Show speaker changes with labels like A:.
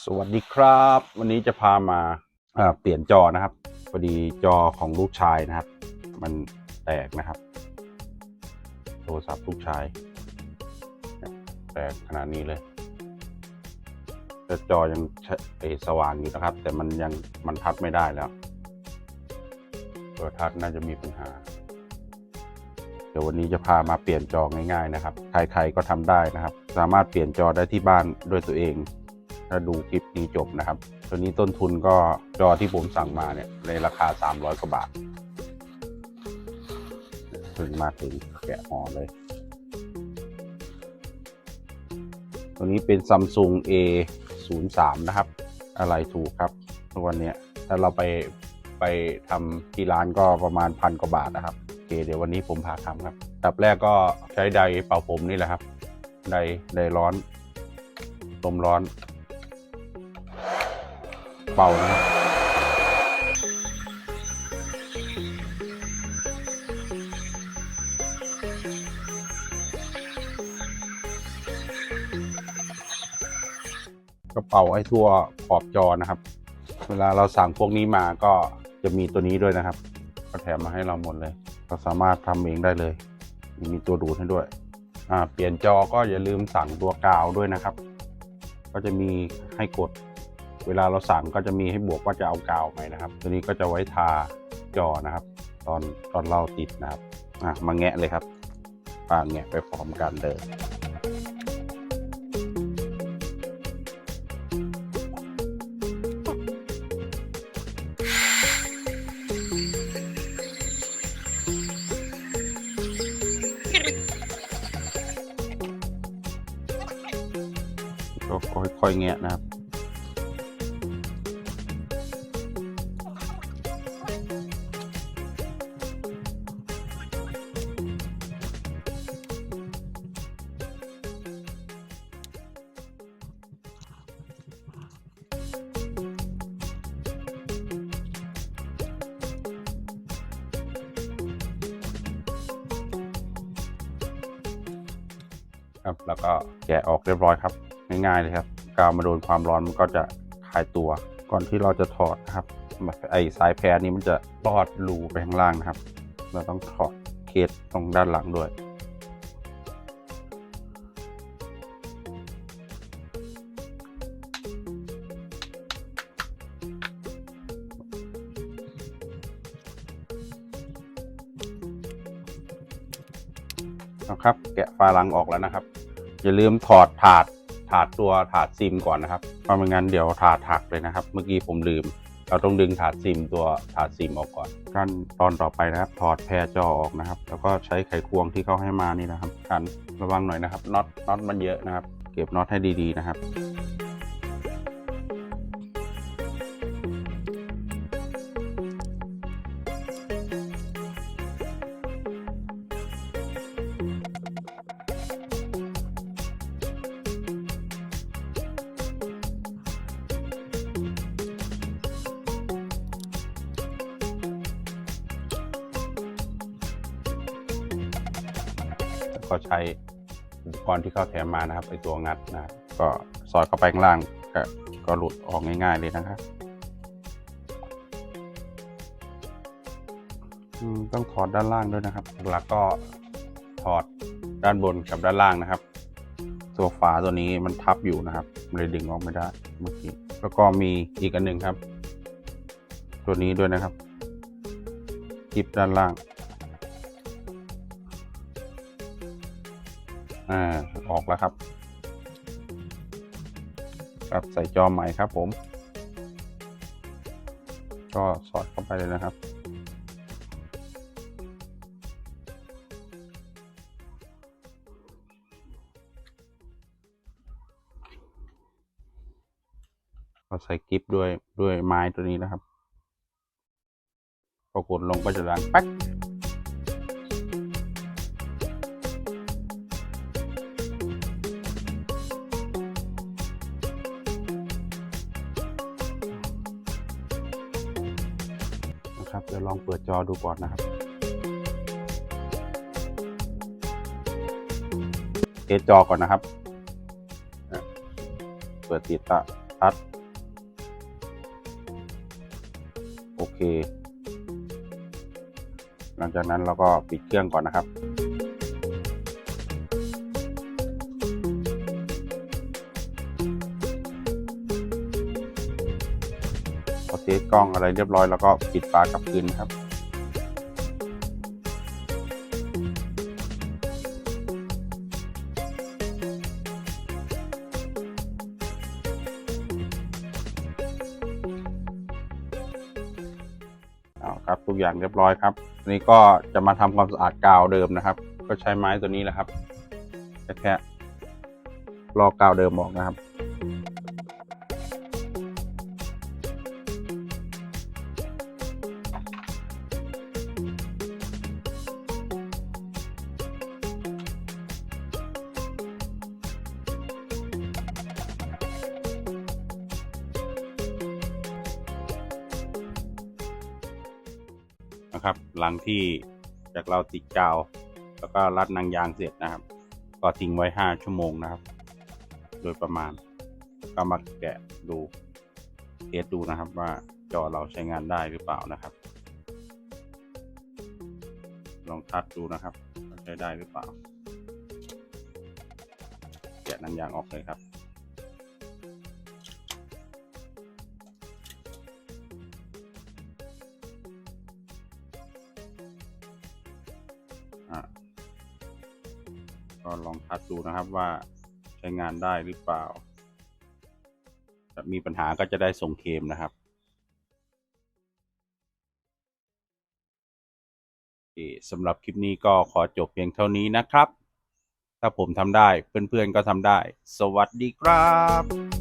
A: สวัสดีครับ วันนี้จะพามาเปลี่ยนจอนะครับพอดีจอของลูกชายนะครับ มันแตกนะครับ โทรศัพท์ลูกชาย แตกขนาดนี้เลยแต่จอยังใช้เอ่อสว่างอยู่นะครับ แต่มันยังมันทัดไม่ได้แล้วตัวทัดน่าจะมีปัญหาเดี๋ยววันนี้จะพามาเปลี่ยนจอง่าย ๆ นะครับ ใครๆก็ทำได้นะครับ สามารถเปลี่ยนจอได้ที่บ้านด้วยตัวเอง ถ้าดูคลิปนี้จบนะครับ ตัวนี้ต้นทุนก็จอที่ผมสั่งมาเนี่ยในราคา 300กว่าบาทถึงมาถึงแกะห่อเลย ตัวนี้เป็น Samsung A 0 3นะครับ อะไรถูกครับทุกวันนี้ถ้าเราไปไปทำที่ร้านก็ประมาณพันกว่าบาทนะครับโอเคเดี๋ยววันนี้ผมพาทำครับดับแรกก็ใช้ไดร์เป่าผมนี่แหละครับไดร์ไดร์ร้อนลมร้อน เป่านะครับก็เป่าให้ทั่วขอบจอนะครับ เวลาเราสั่งพวกนี้มาก็จะมีตัวนี้ด้วยนะครับก็แถมมาให้เราหมดเลย เราสามารถทำเองได้เลย มีตัวดูดให้ด้วยอ่าเปลี่ยนจอก็อย่าลืมสั่งตัวกาวด้วยนะครับ ก็จะมีให้กด เวลาเราสั่งก็จะมีให้บวกว่าจะเอากาวไหมนะครับ ตัวนี้ก็จะไว้ทาจอนะครับ ตอนตอนเราติดนะครับอะมาแงะเลยครับปาแงะไปพร้อมกันเลยก็ค่อยๆแงะนะครับ ครับ แล้วก็แกะออกเรียบร้อยครับง่ายๆเลยครับ กาวมาโดนความร้อนมันก็จะคลายตัว ก่อนที่เราจะถอดนะครับไอ้สายแพรนี้มันจะลอดรูไปข้างล่างนะครับ เราต้องถอดเคสตรงด้านหลังด้วย นะครับ แกะฝาลังออกแล้วนะครับ อย่าลืมถอดถาดถาดตัวถาดซิมก่อนนะครับเพราะไม่งั้นเดี๋ยวถาดหักเลยนะครับ เมื่อกี้ผมลืม เราต้องดึงถาดซิมตัวถาดซิมออกก่อนขั้นตอนต่อไปนะครับ ถอดแพรจอออกนะครับ แล้วก็ใช้ไขควงที่เขาให้มานี่นะครับกันระวังหน่อยนะครับน็อตน็อตมันเยอะนะครับ เก็บน็อตให้ดีๆนะครับ แล้วก็ใช้อุปกรณ์ที่เขาแถมมานะครับไอตัวงัดนะก็สอดเข้าไปข้างล่างก็ก็หลุดออกง่าย ๆเลยนะครับต้องถอดด้านล่างด้วยนะครับ หลักก็ถอดด้านบนกับด้านล่างนะครับ ตัวฝาตัวนี้มันทับอยู่นะครับเลยดึงออกไม่ได้เมื่อกี้แล้วก็มีอีกอันหนึ่งครับ ตัวนี้ด้วยนะครับกิบด้านล่าง อ่าออกแล้วครับ ครับใส่จอใหม่ครับผม ก็สอดเข้าไปเลยนะครับก็ใส่กิฟด้วยด้วยไม้ตัวนี้นะครับ พอกดลงก็จะดังแป๊ก นะครับเดี๋ยวลองเปิดจอดูก่อนนะครับเทสจอก่อนนะครับ เปิดติดตะทัดโอเค หลังจากนั้นเราก็ปิดเครื่องก่อนนะครับ สกล้องอะไรเรียบร้อยแล้วก็ปิดฝากับคืนครับเอาครับทุกอย่างเรียบร้อยครับอันนี้ก็จะมาทำความสะอาดกาวเดิมนะครับ ก็ใช้ไม้ตัวนี้แหละครับแค่แค่ลอกกาวเดิมออกนะครับ นะครับ หลังที่จากเราติดกาว แล้วก็รัดนางยางเสร็จนะครับ ก็ทิ้งไว้ 5 ชั่วโมงนะครับ โดยประมาณก็มาแกะดูเทสดูนะครับว่าจอเราใช้งานได้หรือเปล่านะครับ ลองทัดดูนะครับใช้ได้หรือเปล่าแกะนางยางออกเลยครับ ก็ลองทัดดูนะครับว่าใช้งานได้หรือเปล่าถ้ามีปัญหาก็จะได้ส่งเคมนะครับสำหรับคลิปนี้ก็ขอจบเพียงเท่านี้นะครับ ถ้าผมทำได้เพื่อนๆก็ทำได้ สวัสดีครับ